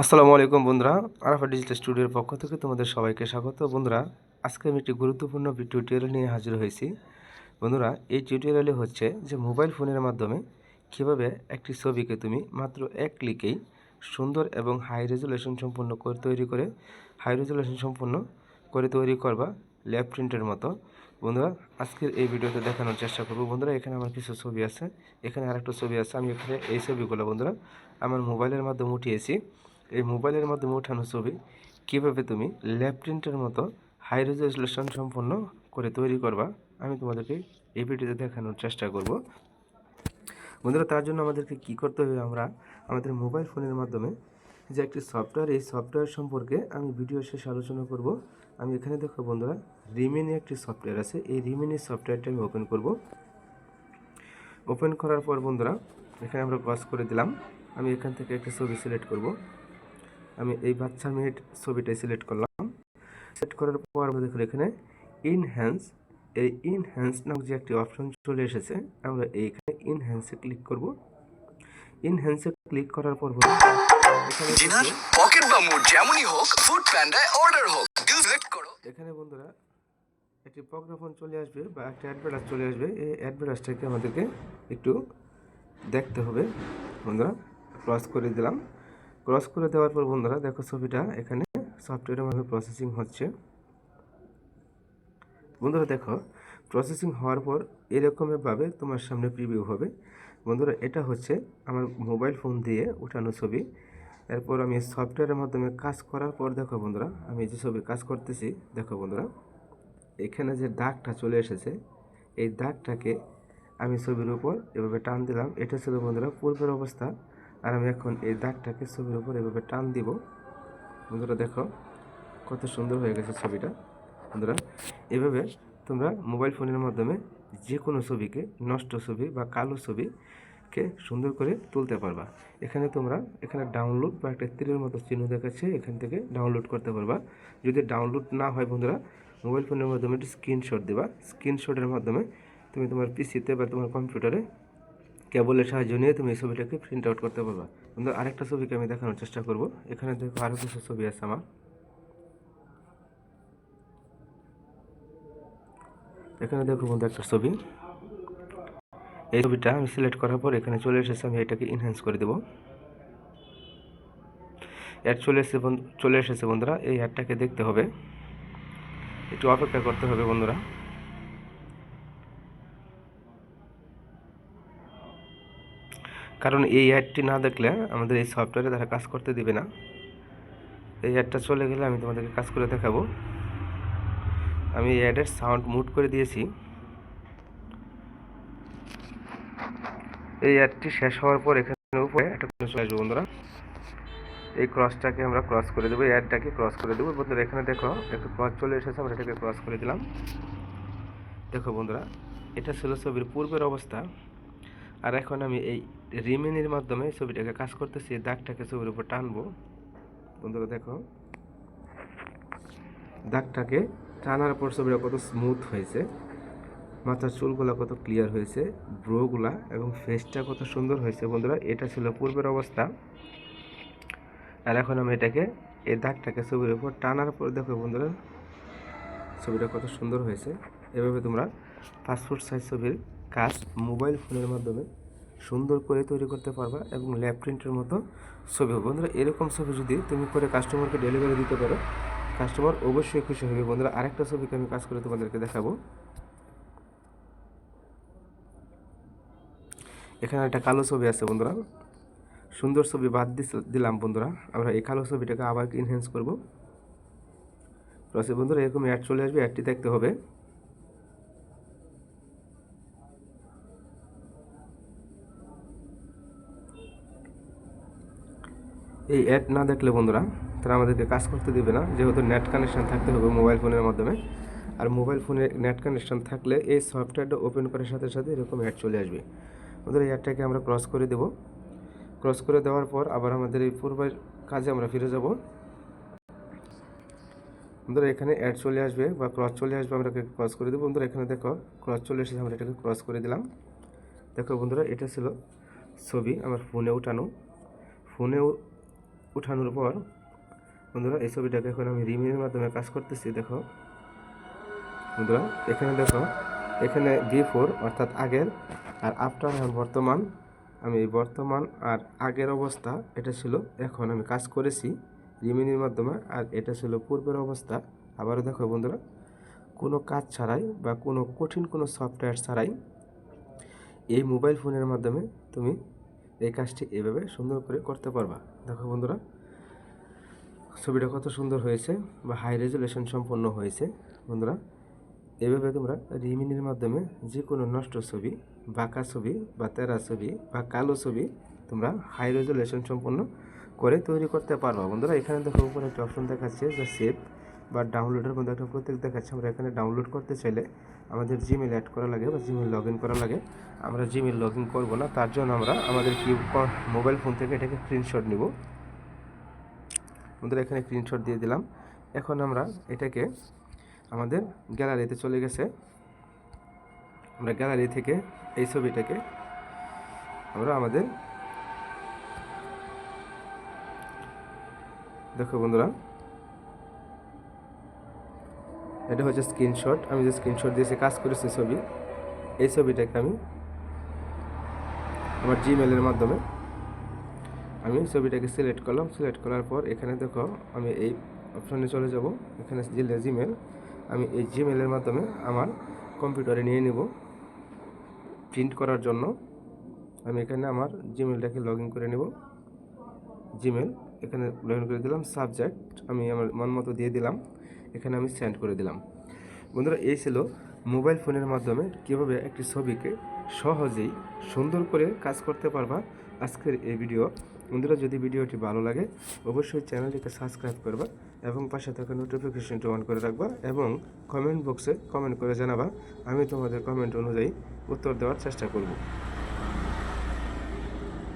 আসসালামু আলাইকুম বন্ধুরা আরাফা ডিজিটাল স্টুডিওর পক্ষ থেকে তোমাদের সবাইকে স্বাগত। বন্ধুরা, আজকে আমি একটি গুরুত্বপূর্ণ টিউটোরিয়াল নিয়ে হাজির হয়েছি। বন্ধুরা, এই টিউটোরিয়ালে হচ্ছে যে মোবাইল ফোনের মাধ্যমে কীভাবে একটি ছবিকে তুমি মাত্র এক ক্লিকেই সুন্দর এবং হাই রেজুলেশন সম্পূর্ণ করে তৈরি করে হাই রেজুলেশন সম্পূর্ণ করে তৈরি করবা ল্যাব প্রিন্টের মতো। বন্ধুরা, আজকের এই ভিডিওতে দেখানোর চেষ্টা করব। বন্ধুরা, এখানে আমার কিছু ছবি আছে। এখানে আরেকটা ছবি আছে। আমি এখানে এই ছবিগুলো, বন্ধুরা, আমার মোবাইলের মাধ্যমে উঠিয়েছি। এই মোবাইলের মাধ্যমে ওঠানো ছবি কীভাবে তুমি ল্যাব প্রিন্টের মতো হাই রেজলিউশন সম্পন্ন করে তৈরি করবা, আমি তোমাদেরকে এই ভিডিওতে দেখানোর চেষ্টা করব। বন্ধুরা, তার জন্য আমাদেরকে কি করতে হবে আমরা, আমাদের মোবাইল ফোনের মাধ্যমে যে একটি সফটওয়্যার এই সফটওয়্যার সম্পর্কে আমি ভিডিও শেষে আলোচনা করব। আমি এখানে দেখো বন্ধুরা রিমিনি একটি সফটওয়্যার আছে, এই রিমিনি সফটওয়্যারটা আমি ওপেন করব। ওপেন করার পর বন্ধুরা, এখানে আমরা ক্রস করে দিলাম, আমি এখান থেকে একটি ছবি সিলেক্ট করব। আমি এই বাচ্চা মেয়ের ছবিটাই সিলেক্ট করলাম। সিলেক্ট করার পর আমরা দেখুন এখানে ইনহ্যান্স এই ইনহ্যান্স নামক যে একটি অপশন চলে এসেছে আমরা এইখানে ইনহ্যান্সে ক্লিক করব। ইনহ্যান্সে ক্লিক করার পর ডিনার পকেট বা মুড যেমনই হোক ফুড প্যান্ডায় অর্ডার হোক সিলেক্ট করো। এখানে বন্ধুরা একটি প্রজ্ঞাপন চলে আসবে বা একটা অ্যাডভার্টাইজ চলে আসবে। এই অ্যাডভার্টাইজটাকে আমাদেরকে একটু দেখতে হবে। বন্ধুরা ক্রস করে দিলাম। ক্রস করে দেওয়ার পর বন্ধুরা, দেখো ছবিটা, এখানে সফটওয়্যারের মাধ্যমে প্রসেসিং হচ্ছে। বন্ধুরা, দেখো প্রসেসিং হওয়ার পর এরকমভাবে তোমার সামনে প্রিভিউ হবে। বন্ধুরা, এটা হচ্ছে আমার মোবাইল ফোন দিয়ে উঠানো ছবি। এরপর আমি সফটওয়্যারের মাধ্যমে কাজ করার পর, দেখো বন্ধুরা, আমি যে ছবি কাজ করতেছি, দেখো বন্ধুরা, এখানে যে দাগটা চলে এসেছে, এই দাগটাকে আমি ছবির উপর এভাবে টান দিলাম। এটা ছিল বন্ধুরা পূর্বের অবস্থা। আর আমি এখন এই দাগটাকে ছবির উপর এভাবে টান দিব। বন্ধুরা দেখো, কত সুন্দর হয়ে গেছে ছবিটা। বন্ধুরা, এভাবে তোমরা মোবাইল ফোনের মাধ্যমে যে কোনো ছবিকে, নষ্ট ছবি বা কালো ছবিকে সুন্দর করে তুলতে পারবা। এখানে তোমরা, এখানে ডাউনলোড বা একটা তীরের মতো চিহ্ন দেখাচ্ছে, এখান থেকে ডাউনলোড করতে পারবা। যদি ডাউনলোড না হয় বন্ধুরা, মোবাইল ফোনের মাধ্যমে একটি স্ক্রিনশট দেবা। স্ক্রিনশটের মাধ্যমে তুমি তোমার পিসিতে বা তোমার কম্পিউটারে কেবলের সাহায্য নিয়ে তুমি এই ছবিটাকে প্রিন্ট আউট করতে পারবা। বন্ধু আরেকটা ছবিকে আমি দেখানোর চেষ্টা করব। এখানে দেখো আরও কিছু ছবি আছে আমার। এখানে দেখো বন্ধু একটা ছবি। এই ছবিটা আমি সিলেক্ট করার পর এখানে চলে এসেছে, আমি এটাকে ইনহ্যান্স করে দেব। অ্যাড চলে এসেছে চলে এসেছে বন্ধুরা, এই অ্যাডটাকে দেখতে হবে। একটু অপেক্ষা করতে হবে বন্ধুরা। কারণ এই অ্যাডটি না দেখলে আমাদের এই সফটওয়্যারে তারা কাজ করতে দিবে না। এই অ্যাডটা চলে গেলে আমি তোমাদেরকে কাজ করে দেখাবো। আমি এই অ্যাডের সাউন্ড মুট করে দিয়েছি। এই অ্যাডটি শেষ হওয়ার পর এখানে উপরে একটা চলে আসবে বন্ধুরা। এই ক্রসটাকে আমরা ক্রস করে দেবো, এই অ্যাডটাকে ক্রস করে দেবো। বন্ধুরা, এখানে দেখো, একটা ক্রস চলে এসেছে, আমরা এটাকে ক্রস করে দিলাম। দেখো বন্ধুরা, এটা ছিল ছবির পূর্বের অবস্থা। আর এখন আমি এই রিমেনির মাধ্যমে ছবিটাকে কাজ করতেছি দাগটাকে ছবির উপর টানবো। বন্ধুরা দেখো। দাগটাকে টানার পর ছবিটা কত স্মুথ হয়েছে। মাথার চুলগুলা কত ক্লিয়ার হয়েছে ব্রোগুলা এবং ফেসটা কত সুন্দর হয়েছে। বন্ধুরা, এটা ছিল পূর্বের অবস্থা। আর এখন আমি এটাকে, এই দাগটাকে ছবির উপর টানার পর দেখো বন্ধুরা, ছবিটা কত সুন্দর হয়েছে। এভাবে তোমরা পাসপোর্ট সাইজ ছবির কাজ মোবাইল ফোনের মাধ্যমে সুন্দর করে তৈরি করতে পারবা এবং ল্যাব প্রিন্টের মতো ছবি বন্ধুরা, এরকম ছবি যদি তুমি করে কাস্টমারকে ডেলিভারি দিতে পারো কাস্টমার অবশ্যই খুশি হবে। বন্ধুরা, আরেকটা ছবিকে আমি কাজ করে তোমাদেরকে দেখাবো। এখানে একটা কালো ছবি আছে বন্ধুরা। সুন্দর ছবি বাদ দিলাম বন্ধুরা। আমরা এই কালো ছবিটাকে আবার ইনহ্যান্স করব। বন্ধুরা এরকম অ্যাড চলে আসবে অ্যাডটি দেখতে হবে। এই অ্যাড না দেখলে বন্ধুরা, তারা আমাদেরকে কাজ করতে দেবে না। যেহেতু নেট কানেকশান থাকতে হবে মোবাইল ফোনের মাধ্যমে। আর মোবাইল ফোনে নেট কানেকশান থাকলে এই সফটওয়্যারটা ওপেন করার সাথে সাথে এরকম অ্যাড চলে আসবে। বন্ধুরা, এই অ্যাডটাকে আমরা ক্রস করে দেব। ক্রস করে দেওয়ার পর আবার আমাদের এই পূর্বের কাজে আমরা ফিরে যাব। বন্ধুরা, এখানে অ্যাড চলে আসবে বা ক্রস চলে আসবে, আমরা ক্রস করে দেবো। বন্ধুরা, এখানে দেখো ক্রস চলে এসেছে, আমরা এটাকে ক্রস করে দিলাম। দেখো বন্ধুরা, এটা ছিল ছবি আমার ফোনে উঠানো। ফোনেও উঠানোর পর, বন্ধুরা, এই ছবিটাকে এখন আমি রিমিনের মাধ্যমে কাজ করতেছি, দেখো। বন্ধুরা, এখানে দেখো, এখানে বিফোর অর্থাৎ আগের আর আফটার আর বর্তমান। আমি বর্তমান আর আগের অবস্থা, এটা ছিল এখন আমি কাজ করেছি রিমিনির মাধ্যমে, আর এটা ছিল পূর্বের অবস্থা। আবারও দেখো, বন্ধুরা, কোনো কাজ ছাড়াই বা কোনো কঠিন কোনো সফটওয়্যার ছাড়াই এই মোবাইল ফোনের মাধ্যমে তুমি এই কাজটি এভাবে সুন্দর করে করতে পারবা। দেখো বন্ধুরা, ছবিটা কত সুন্দর হয়েছে বা হাই রেজুলেশন সম্পন্ন হয়েছে। বন্ধুরা, এভাবে তোমরা রিমিনির মাধ্যমে যে কোনো নষ্ট ছবি, বাঁকা ছবি বা তেরা ছবি বা কালো ছবি তোমরা হাই রেজুলেশন সম্পন্ন করে তৈরি করতে পারবা। বন্ধুরা, এখানে দেখো উপরে একটা অপশন দেখাচ্ছে যে সেভ বা ডাউনলোডের মধ্যে একটা প্রত্যেক দেখাচ্ছে। আমরা এখানে ডাউনলোড করতে চাইলে আমাদের জিমেল অ্যাড করা লাগে বা জিমেল লগ ইন করা লাগে। আমরা জিমেল লগ ইন করব না, তার জন্য আমরা আমাদের কি মোবাইল ফোন থেকে এটাকে স্ক্রিনশট নিব। বন্ধুরা, এখানে স্ক্রিনশট দিয়ে দিলাম। এখন আমরা এটাকে আমাদের গ্যালারিতে চলে গেছে। আমরা গ্যালারি থেকে এই ছবিটাকে আমরা আমাদের দেখো বন্ধুরা। এটা হচ্ছে স্ক্রিনশট। আমি যে স্ক্রিনশট দিয়েছি কাজ করেছি ছবি, এই ছবিটাকে আমি আমার জিমেলের মাধ্যমে আমি ছবিটাকে সিলেক্ট করলাম। সিলেক্ট করার পর এখানে দেখো আমি এই অপশনে চলে যাব। এখানে জিলে জিমেল আমি এই জিমেলের মাধ্যমে আমার কম্পিউটারে নিয়ে নেব। প্রিন্ট করার জন্য আমি এখানে আমার জিমেলটাকে লগ করে নেব। জিমেল এখানে লগ করে দিলাম। সাবজেক্ট আমি আমার মন মতো দিয়ে দিলাম। এখানে আমি সেন্ড করে দিলাম। বন্ধুরা, এই ছিল মোবাইল ফোনের মাধ্যমে কীভাবে একটি ছবিকে সহজেই সুন্দর করে কাজ করতে পারবা আজকের এই ভিডিও বন্ধুরা, যদি ভিডিওটি ভালো লাগে, অবশ্যই চ্যানেলটিকে সাবস্ক্রাইব করবা এবং পাশে থাকা নোটিফিকেশনটি অন করে রাখবা এবং কমেন্ট বক্সে কমেন্ট করে জানাবা। আমি তোমাদের কমেন্ট অনুযায়ী উত্তর দেওয়ার চেষ্টা করব।